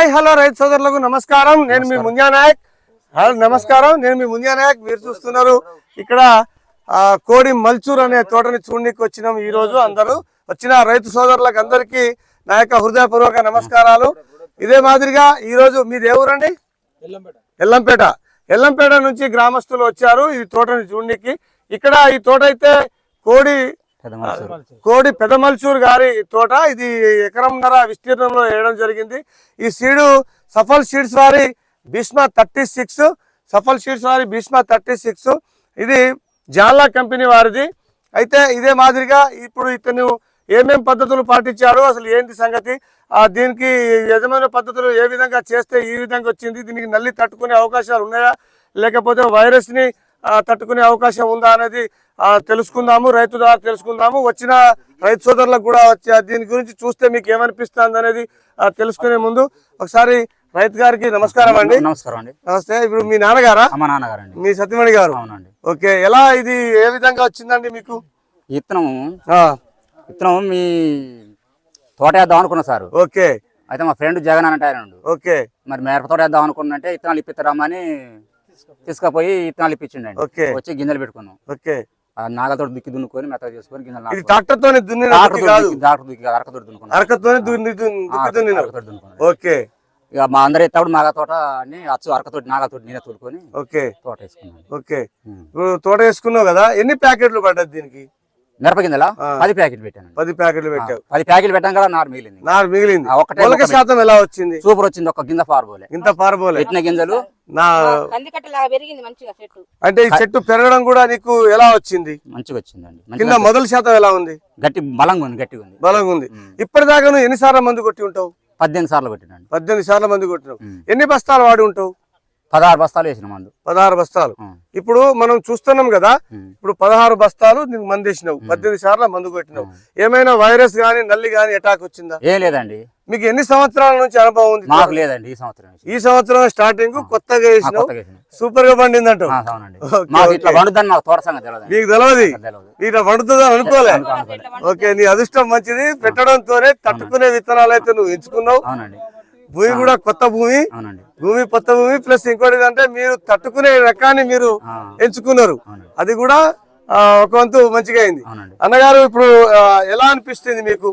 Hi hello రైతు సోదరులకు నమస్కారం. నేను మీ ముంజా నాయక్. హలో నమస్కారం. నేను మీ ముంజా నాయక్. మీరు చూస్తున్నారు ఇక్కడ కోడి మల్చూర్ అనే తోటని చూడడానికి వచ్చినాం ఈ రోజు అందరూ. వచ్చిన రైతు సోదరులకు అందరికీ నా యొక్క హృదయపూర్వక నమస్కారాలు. ఇదే మాదిరిగా ఈ రోజు మీది ఏ ఊరండి? ఎల్లంపేట. ఎల్లంపేట. నుంచి గ్రామస్తులు వచ్చారు ఈ తోటని చూడడానికి ఇక్కడ ఈ తోట అయితే కోడి కోడి పెదమల్చూర్ గారి తోట ఇది ఎకరంన్నర విస్తీర్ణంలో వేయడం జరిగింది. ఈ సీడు సఫల్ సీడ్స్ వారి Bhishma thirty six Safal seeds వారి భీష్మ థర్టీ సిక్స్. ఇది జాన్లా కంపెనీ వారిది. అయితే ఇదే మాదిరిగా ఇప్పుడు ఇతను ఏమేం పద్ధతులు పాటించారు అసలు ఏంటి సంగతి? ఆ దీనికి యజమాని పద్ధతులు ఏ విధంగా చేస్తే ఈ విధంగా వచ్చింది? దీనికి నల్లి తట్టుకునే అవకాశాలు ఉన్నాయా? లేకపోతే వైరస్ని ఆ, తట్టుకునే అవకాశం ఉందా అనేది తెలుసుకుందాము రైతు ద్వారా తెలుసుకుందాము. వచ్చిన రైతు సోదరులకు కూడా వచ్చి దీని గురించి చూస్తే మీకు ఏమనిపిస్తుంది అనేది తెలుసుకునే ముందు ఒకసారి రైతు గారికి నమస్కారం అండి. నమస్కారం అండి. నమస్తే ఇప్పుడు మీ నాన్నగారా? అమ్మ నాన్నగారండి. మీ సత్యమణి గారు? అవునండి. ఓకే ఎలా ఇది ఏ విధంగా వచ్చిందండి మీకు? ఇత్తనం ఆ, ఇత్తనం మీ తోట వేద్దాం అనుకున్నా సార్. ఓకే. అయితే మా ఫ్రెండ్ జగన్ అని అంటారు ఓకే. మరి మిరప తోట వేద్దాం అనుకున్నంటే ఇత్తనాలు ఇప్పిస్తారమ్మని తీసుకుపోయి ఇత్తనాలు ఇప్పించిండండి. ఓకే. వచ్చి గింజలు పెట్టుకున్నాం. ఓకే. నాగలతో దుక్కి దున్నుకొని మెత్తగా చేసుకొని గింజలు. ట్రాక్టర్ తోని దుక్కి దున్నుకున్నాం. అరకతోని దున్ని దున్ని- దున్నుకున్నాం. ఓకే. ఇక మా అందరి ఎత్తాడు నాగ తోట అని అచ్చు అరకతోటి నాగలతోటి నేనే తోలుకొని ఓకే. తోట వేసుకున్నాను. ఓకే. ఇప్పుడు తోట వేసుకున్నావు కదా ఎన్ని ప్యాకెట్లు పడ్డది దీనికి? మిరప గింజల? ఆ. పది ప్యాకెట్ పెట్టాను పది ప్యాకెట్లు పెట్టావు. పది ప్యాకెట్లు పెట్టాం కదా నారు మిగిలింది. నారు మిగిలింది. ఒకటే శాతం ఎలా వచ్చింది? సూపర్ వచ్చింది ఒక గింజ పారబోలే ఇంత పారబోలే పెట్టిన గింజలు? నా కందికట్టలాగా పెరిగింది మంచిగా చెట్టు. అంటే ఈ చెట్టు పెరగడం కూడా నీకు ఎలా వచ్చింది? మంచిగా వచ్చిందండి. కింద మొదలు శాతం ఎలా ఉంది? గట్టి బలంగా ఉంది గట్టిగా ఉంది. బలంగా ఉంది. ఇప్పటిదాకా నువ్వు ఎన్నిసార్లు మందు కొట్టి ఉంటావు? పద్దెనిమిది సార్లు కొట్టినండి పద్దెనిమిది సార్లు మందు కొట్టినావు. ఎన్ని బస్తాలు వాడి ఉంటావు? పదహారు బస్తాలు వేసిన మందు. పదహారు బస్తాలు. ఇప్పుడు మనం చూస్తున్నాం కదా. ఇప్పుడు పదహారు బస్తాలు నీకు మందు వేసినావు పద్దెనిమిది సార్లు మందు కొట్టినావు. ఏమైనా వైరస్ గానీ నల్లి గానీ అటాక్ వచ్చిందా? ఏం లేదండి. మీకు ఎన్ని సంవత్సరాల నుంచి అనుభవం ఉంది? మాకు లేదండి ఈ సంవత్సరం. ఈ సంవత్సరం స్టార్టింగ్ కొత్తగా వేసినావు. సూపర్గా పండిందంట. మాకు. ఇట్లా తెలియదు నీకు నీకు పండుతుందని అనుకోలే? ఓకే నీ అదృష్టం మంచిది. పెట్టడంతోనే తట్టుకునే విత్తనాలు అయితే నువ్వు ఎంచుకున్నావు. అవునండి. భూమి కూడా కొత్త భూమి అవునండి. భూమి కొత్త భూమి ప్లస్ ఇంకోటి ఏంటంటే మీరు తట్టుకునే రకాన్ని మీరు ఎంచుకున్నారు. అది కూడా ఒక వంతు మంచిగా అయింది. అన్నగారు ఇప్పుడు ఎలా అనిపిస్తుంది మీకు?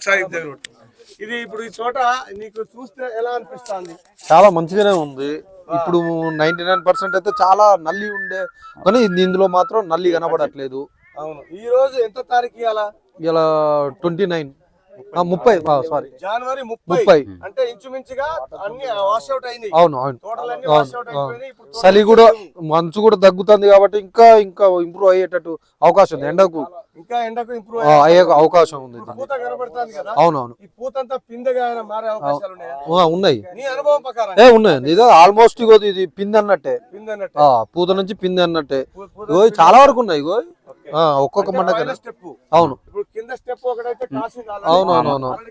ఇది దగ్గర పెట్టు. ఇది ఇప్పుడు ఈ చోట నీకు చూస్తే ఎలా అనిపిస్తుంది? చాలా మంచిగానే ఉంది. ఇప్పుడు నైన్టీ నైన్ పర్సెంట్ అయితే చాలా నల్లి ఉండే కానీ ఇందులో మాత్రం నల్లి కనబడట్లేదు. అవును. ఈ రోజు ఎంత తారీఖు ఇవాళ ఇలా ట్వంటీ నైన్. ముప్పై సారీ జనవరి ముప్పై. అంటే ఇంచుమించుగా అన్ని వాష్అవుట్ అయింది. అవును అవును. అవును, అవును. చలి కూడా. మంచు కూడా తగ్గుతుంది కాబట్టి ఇంకా ఇంకా ఇంప్రూవ్ అయ్యేటట్టు అవకాశం ఉంది. ఎండకు ఇంకా ఎండకు ఇంప్రూవ్ అయ్యే అవకాశం ఉంది. పూత కనబడుతుంది కదా? అవునవును. ఈ పూతంతా పిందెగా ఏమైనా మారే అవకాశాలు ఉన్నాయా? ఆ, ఉన్నాయి. నీ అనుభవం ప్రకారం. ఏ ఉన్నాయి. ఇది ఆల్మోస్ట్ ఇగో ఇది పిండి అన్నట్టే. పూత నుంచి పిండి అన్నట్టే. ఇగో చాలా వరకు ఉన్నాయి ఇగో. ఆ, ఒక్కొక్క మండకన స్టెప్ అవును. కింద స్టెప్ ఒకటైతే కాసింది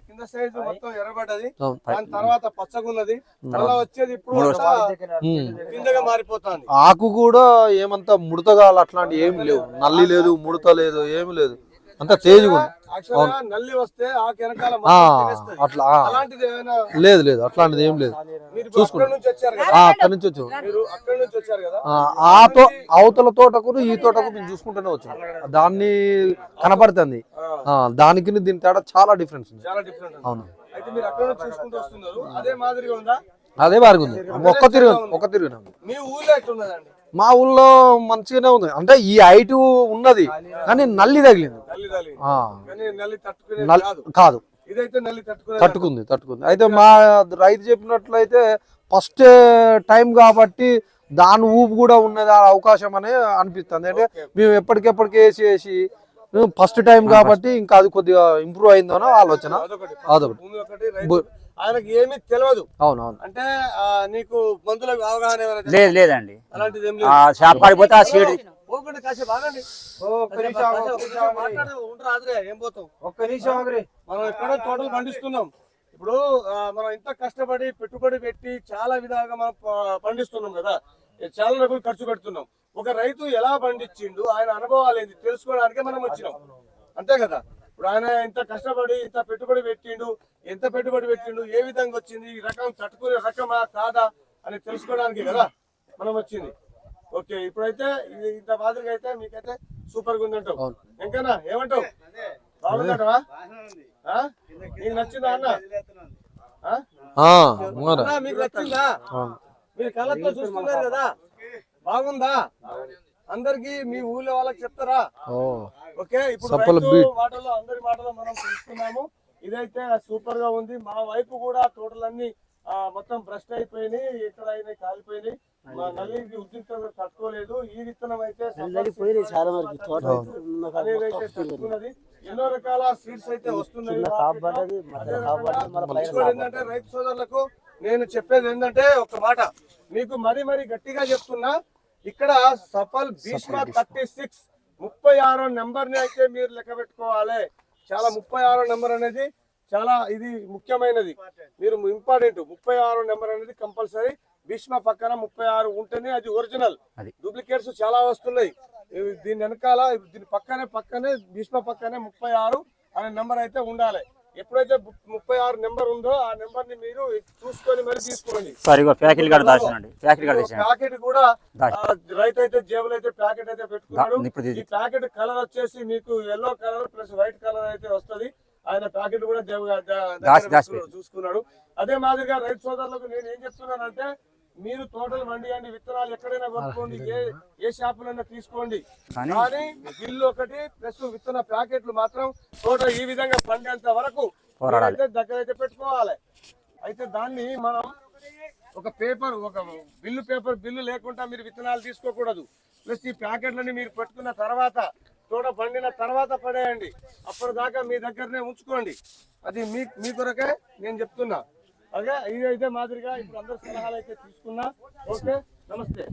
కింద సైజు మొత్తం ఎర్రబడ్డది. దాని తర్వాత పచ్చగున్నది. మళ్ళా వచ్చేది ఇప్పుడు. పిందెగా మారిపోతుంది. ఆకు కూడా ఏమంతా ముడతగాలు అట్లాంటి ఏమి లేవు. నల్లి లేదు ముడత లేదు ఏమి లేదు. అంత తేజగా నల్లి వస్తే ఆ. అట్లా ఆ, అలాంటిది ఏమైనా లేదు లేదు అట్లాంటిది ఏం లేదు. అక్కడి నుంచి కదా? ఆ, వచ్చాం. తో అవతల తోటకు ఈ తోటకు మేము చూసుకుంటూనే వచ్చాం. దాన్ని కనపడుతుంది దానికి దీని తేడా చాలా డిఫరెన్స్ ఉంది. అవును. అదే మాదిరిగా ఉందా? అదే బాగా ఉంది. ఒక్క తిరుగు ఒక్క తిరుగున మీ ఊళ్ళో మంచిగానే ఉంది. అంటే ఈ హైట్ ఉన్నది కానీ నల్లి తగిలింది. కాదు. తట్టుకుంది తట్టుకుంది. అయితే మా రైతు చెప్పినట్లయితే ఫస్ట్ టైం కాబట్టి దాని ఊపు కూడా ఉన్నది ఆ అవకాశం అనే అనిపిస్తుంది. అంటే మేము ఎప్పటికెప్పటికి వేసి వేసి ఫస్ట్ టైం కాబట్టి ఇంకా అది కొద్దిగా ఇంప్రూవ్ అయిందనో ఆలోచన. అదొకటి. ఆయనకి ఏమీ తెలియదు అవును అవును అంటే నీకు మందులకు అవగాహన? లేదు లేదండి. అలాంటిది ఆ షాప్ ఆ సీడ్ పోకుండా కాసేపు ఆగండి. మాట్లాడు, ఉండరా ఆదిరే, ఏం పోతాం? ఒక్క నిమిషం ఆగరే. మనం ఎక్కడో తోటలు పండిస్తున్నాం. ఇప్పుడు ఆ, మనం ఇంత కష్టపడి పెట్టుబడి పెట్టి చాలా విధాలుగా మనం ప- పండిస్తున్నాం కదా. ఏ చాలా డబ్బులు ఖర్చు పెడుతున్నాం. ఒక రైతు ఎలా పండించిండు ఆయన అనుభవాలు ఏంది తెలుసుకోవడానికే మనం వచ్చినాం. అంతే కదా? ఇప్పుడు ఆయన ఇంత కష్టపడి ఇంత పెట్టుబడి పెట్టిండు ఎంత పెట్టుబడి పెట్టిండు ఏ విధంగా వచ్చింది ఈ రకం తట్టుకునే రకమా కాదా అని తెలుసుకోవడానికి కదా మనం వచ్చింది. ఓకే ఇప్పుడైతే ఇది ఇంత మాదిరిగా అయితే మీకైతే సూపర్గా ఉందంటావు. ఇంకనా ఏమంటావు? బాగుందంటవా? నీకు నచ్చిందా అన్న? మీకు నచ్చిందా. మీరు కళ్ళతో చూస్తున్నారు కదా. బాగుందా? అందరికి మీ ఊళ్ళో వాళ్ళకి చెప్తారా? ఓకే ఇప్పుడు. మాటల్లో అందరి మాటల్లో మనం తెలుసుకున్నాము ఇదైతే సూపర్గా ఉంది. మా వైపు కూడా తోటలన్నీ మొత్తం భ్రష్ట్ అయిపోయినాయి ఇక్కడ అయినాయి కాలిపోయినాయి. మా నల్లికి ఉద్రిక్తంగా తట్టుకోలేదు ఈ విత్తనం అయితే చాలా వరకు. తోట అయితే ఎన్నో రకాల సీడ్స్ అయితే వస్తున్నాయి ఏంటంటే రైతు సోదరులకు నేను చెప్పేది ఏంటంటే ఒక మాట. మీకు మరీ మరీ గట్టిగా చెప్తున్నా ఇక్కడ సఫల్ భీష్మ థర్టీ సిక్స్ ముప్పై ఆరో నెంబర్ని అయితే మీరు లెక్క పెట్టుకోవాలి. చాలా ముప్పై ఆరో నెంబర్ అనేది చాలా ఇది ముఖ్యమైనది. మీరు ఇంపార్టెంట్. ముప్పై ఆరో నెంబర్ అనేది కంపల్సరీ. భీష్మ పక్కన ముప్పై ఆరు ఉంటేనే అది ఒరిజినల్. డూప్లికేట్స్ చాలా వస్తున్నాయి. దీని వెనకాల దీని పక్కనే పక్కనే భీష్మ పక్కనే ముప్పై ఆరు అనే నెంబర్ అయితే ఉండాలి. ఎప్పుడైతే ముప్పై ఆరు నెంబర్ ఉందో ఆ నెంబర్ని మీరు చూసుకొని మరి తీసుకోండి. ప్యాకెట్ కూడా రైతు అయితే జేబులో అయితే ప్యాకెట్ అయితే పెట్టుకున్నాడు. ఈ ప్యాకెట్ కలర్ వచ్చేసి మీకు yellow colour plus white colour అయితే వస్తది. ఆయన ప్యాకెట్ కూడా చూసుకున్నాడు. అదే మాదిరిగా రైతు సోదరులకు నేను ఏం చెప్తున్నానంటే మీరు తోటలు మండియండి విత్తనాలు ఎక్కడైనా కొనుక్కోండి ఏ ఏ షాపులైనా తీసుకోండి. కానీ- బిల్లు ఒకటి ప్లస్ విత్తన ప్యాకెట్లు మాత్రం తోట ఈ విధంగా పండేంత వరకు దగ్గర అయితే పెట్టుకోవాలి. అయితే దాన్ని మనం ఒక పేపర్ ఒక బిల్లు పేపర్ బిల్లు లేకుండా మీరు విత్తనాలు తీసుకోకూడదు. ప్లస్ ఈ ప్యాకెట్లని మీరు పెట్టుకున్న తర్వాత తోట పండిన తర్వాత పడేయండి. అప్పటిదాకా మీ దగ్గరనే ఉంచుకోండి. అది మీ మీ కొరకే నేను చెప్తున్నా. అదే ఇదైతే మాదిరిగా ఇప్పుడు అందరు సలహాలు అయితే తీసుకున్నా. ఓకే నమస్తే.